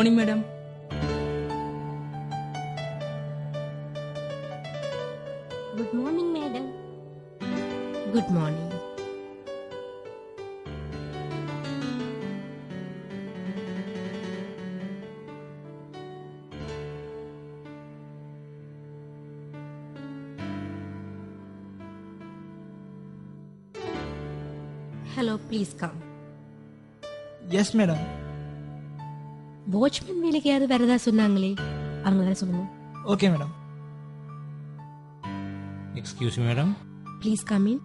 morning, madam. Good morning, madam. Good morning. Hello, please come. Yes, madam. Watchman வேலைக்கு யாரு வரதா சொன்னாங்களே? அவங்க வர சொல்லுங்க okay madam excuse madam please come in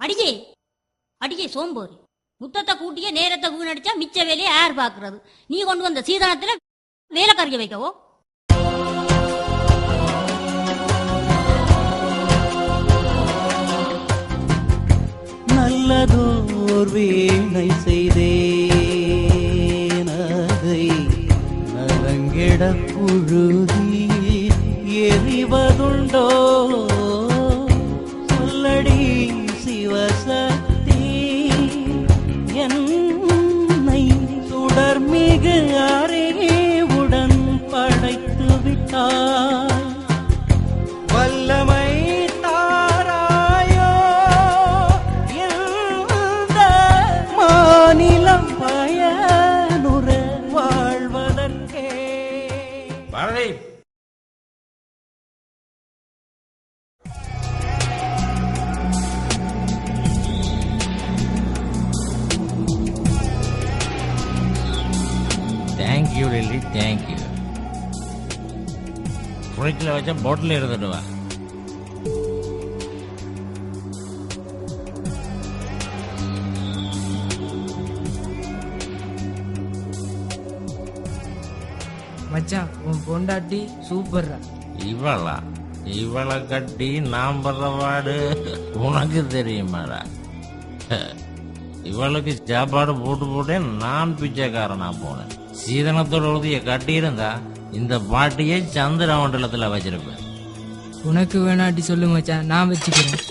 அடியே. அடியே சோம்போரு முத்தத்தை கூட்டிய நேரத்தை வீணடிச்சா மிச்ச வேலையை யார் பாக்குறது நீ கொண்டு வந்த சீதனத்துல வேலை கறிய வைக்கவோ? நல்லதோர் வீணை செய்தேன் அதை நலங்கிட புழுதி எறிவதுண்டோ? விட்டாய் வல்லமை தாராயோ இந்த மாநிலம் பயனுற வாழ்வதற்கே. Bharathi. Thank you Lily thank you ஃப்ரிட்ஜில் வச்ச பாட்டில் எடுத்துட்டு வா. மச்சான் உன் பொண்டாட்டி சூப்பர்ரா. இவளா? இவளை கட்டி நான் படுற பாடு உனக்கு தெரியுமாடா? இவளுக்கு சாப்பாடு போட்டு போட்டே நான் பிச்சைக்காரனா போனேன். சீதனத்தோட கட்டியிருந்தா இந்த பாட்டியை சந்திர மண்டலத்துல வச்சிருப்பேன். உனக்கு வேணாட்டி சொல்லு மச்சான் நான் வச்சுக்கிறேன்.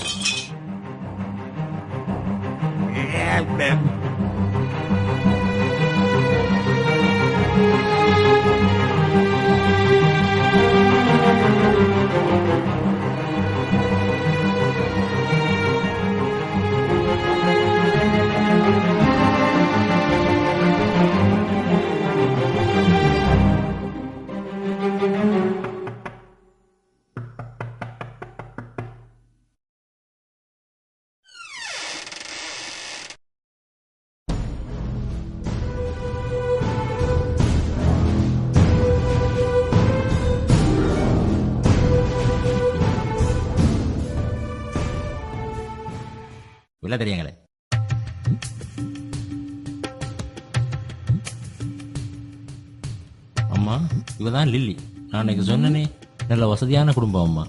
விலை தெரியுங்களே. அம்மா இவதான் லில்லி. நான் இன்னைக்கு சொன்னனே நல்ல வசதியான குடும்பம் அம்மா.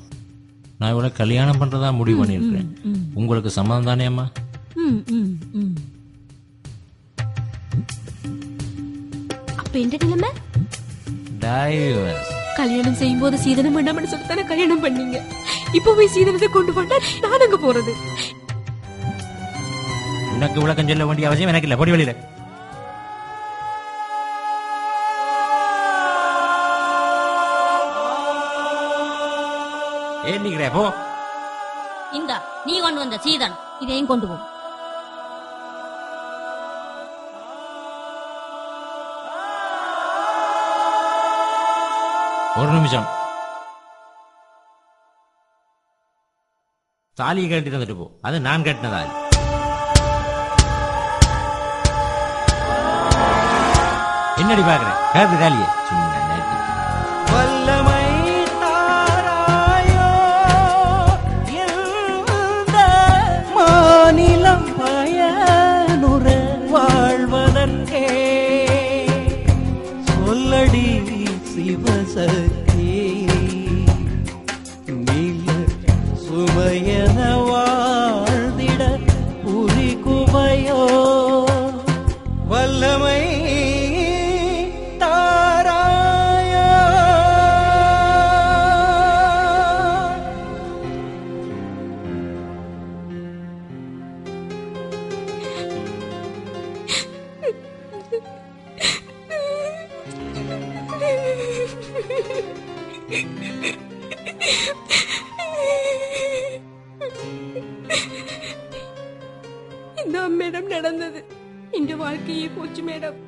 நான் இவளை கல்யாணம் பண்றதா முடிவு பண்ணியிருக்கேன் உங்களுக்கு சம்மதம் தானே அம்மா? அப்ப என்ன நிலைமை? டைவர்ஸ் கல்யாணம் செய்யும் போது சீதனம் வேண்டாம்னு சொல்லி தானே கல்யாணம் பண்ணீங்க. இப்ப போய் சீதனத்தை கொண்டு போட்டா நான் அங்க போறது. உனக்கு விளக்கம் சொல்ல வேண்டிய அவசியம் எனக்கு இல்லை. பொடி வெளியில. ஏன் நிக்கிற? போ. இந்தா நீ கொண்டு வந்த சீதன் இதையும் கொண்டு போ. ஒரு நிமிஷம். தாலியை கட்டி தந்துட்டு போ. அது நான் கட்டின என்னடி பாக்குறேன் கேட்டு தாலியே சும்மா நேரத்துக்கு. இதான் மேடம் நடந்தது என் வாழ்க்கையே போச்சு மேடம்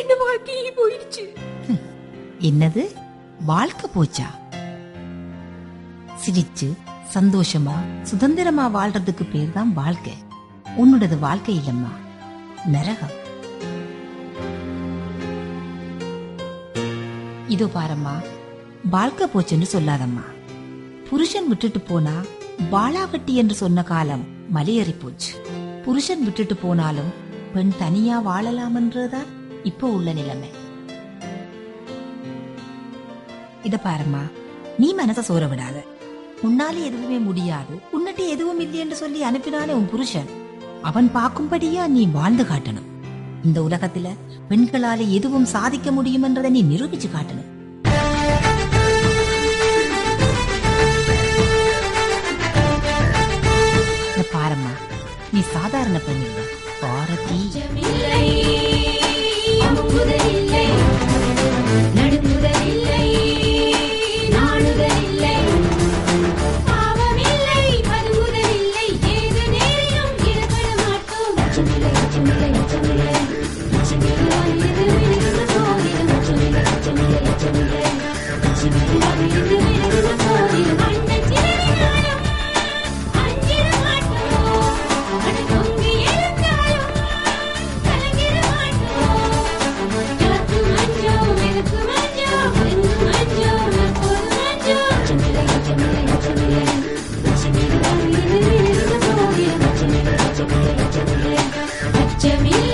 என் வாழ்க்கையே போயிடுச்சு என்னது வாழ்க்கை போச்சா சிரிச்சு சந்தோஷமா சுதந்திரமா வாழ்றதுக்கு பேர் தான் வாழ்க்கை உன்னோடது வாழ்க்கை இல்லம்மா நரகம் இதோ பாரம்மா வாழ்க்கை போச்சுன்னு சொல்லாதம்மா. புருஷன் விட்டுட்டு போனா வாளாவட்டி என்று சொன்ன காலம் மலையேறி போச்சு. புருஷன் விட்டுட்டு போனாலும் பெண் தனியா வாழலாம்ன்றதா இப்போ உள்ள நிலைமை. இத பாரும்மா நீ மனச சோற விடாத. உன்னாலே எதுவுமே முடியாது. உன்னிட்டு எதுவும் இல்லை என்று சொல்லி அனுப்பினாலே உன் புருஷன். அவன் பார்க்கும்படியா நீ வாழ்ந்து காட்டணும். இந்த உலகத்துல பெண்களால எதுவும் சாதிக்க முடியும்ன்றதை நீ நிரூபிச்சு காட்டணும். நீ சாதாரண பெண் இல்ல பாரதி جميل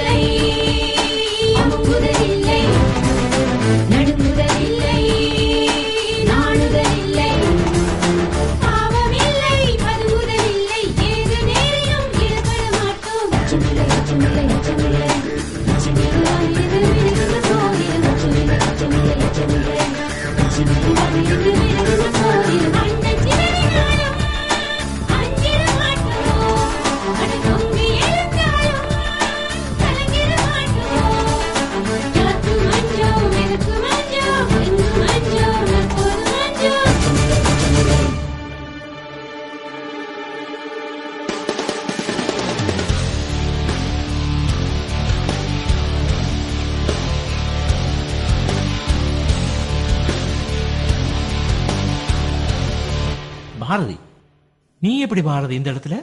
நீ எப்படி பாரதி இந்த இடத்துல?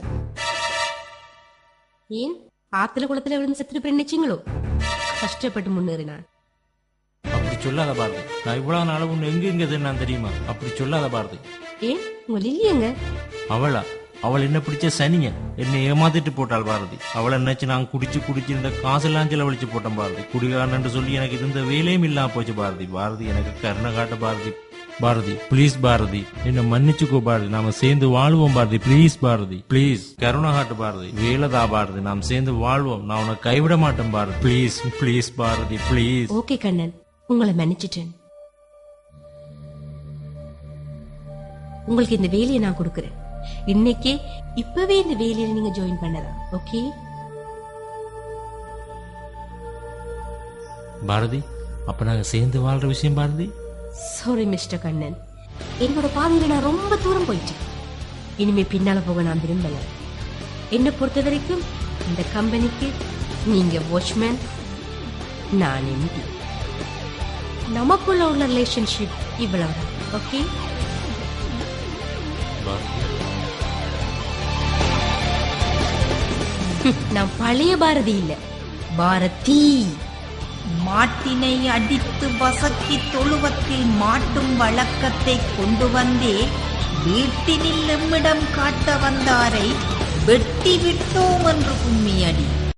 ஏன்? ஆத்துல குளத்துல விழுந்து செத்துட்டு பெண்ணிச்சிங்களோ கஷ்டப்பட்டு முன்னேறினான் அப்படி சொல்லாத பாரதி. நான் இவ்வளவு நாள் உன்னை எங்க எங்க நான் தெரியுமா? அப்படி சொல்லாத பாரதி. ஏன்? உங்க லில்லியங்க அவளா? அவள் என்ன பிடிச்ச சனிய என்னை ஏமாத்திட்டு போட்டாள் பாரதி. அவளை நினைச்சு நான் குடிச்சு குடிச்சு இந்த காசெல்லாம் செலவழிச்சு போட்டேன் பாரதி. குடிகாரன் சொல்லி எனக்கு இருந்த வேலையும் இல்லாம போச்சு பாரதி. பாரதி எனக்கு கருணை காட்ட பாரதி. பாரதி ப்ளீஸ் பாரதி. என்ன மன்னிச்சுக்கோ பாரதி. நாம சேர்ந்து வாழ்வோம் பாரதி. ப்ளீஸ் பாரதி ப்ளீஸ் கருணை காட்டு பாரதி. வேலைதா பாரதி நாம் சேர்ந்து வாழ்வோம். நான் உன்னை கைவிட மாட்டேன் Bharathi. Please please Bharathi please okay Kannan உங்களை மன்னிச்சிட்டேன். உங்களுக்கு இந்த வேலையை நான் கொடுக்கறேன். இன்னைக்கே இப்பவே இந்த வேலையில நீங்க ஜாயின் பண்ணலாம். ஓகே பாரதி அப்ப நாங்க சேர்ந்து வாழ்ற விஷயம் பாரதி? சாரி மிஸ்டர் கண்ணன் என்னோட பாதையில நான் ரொம்ப தூரம் போயிட்டேன். இனிமே பின்னால போக நான் விரும்பல. என்னை பொறுத்த வரைக்கும் இந்த கம்பெனிக்கு நீங்க வாட்ச்மேன் நான் எம்பி நமக்குள்ள உள்ள ரிலேஷன்ஷிப் இவ்வளவுதான் ஓகே நான் பழைய பாரதி இல்ல பாரதி. மாட்டினை அடித்து வசக்கி தொழுவத்தில் மாட்டும் வழக்கத்தை கொண்டு வந்தே வீட்டினில் எம்மிடம் காட்ட வந்தாரை வெட்டி விட்டோம் என்று கும்மியடி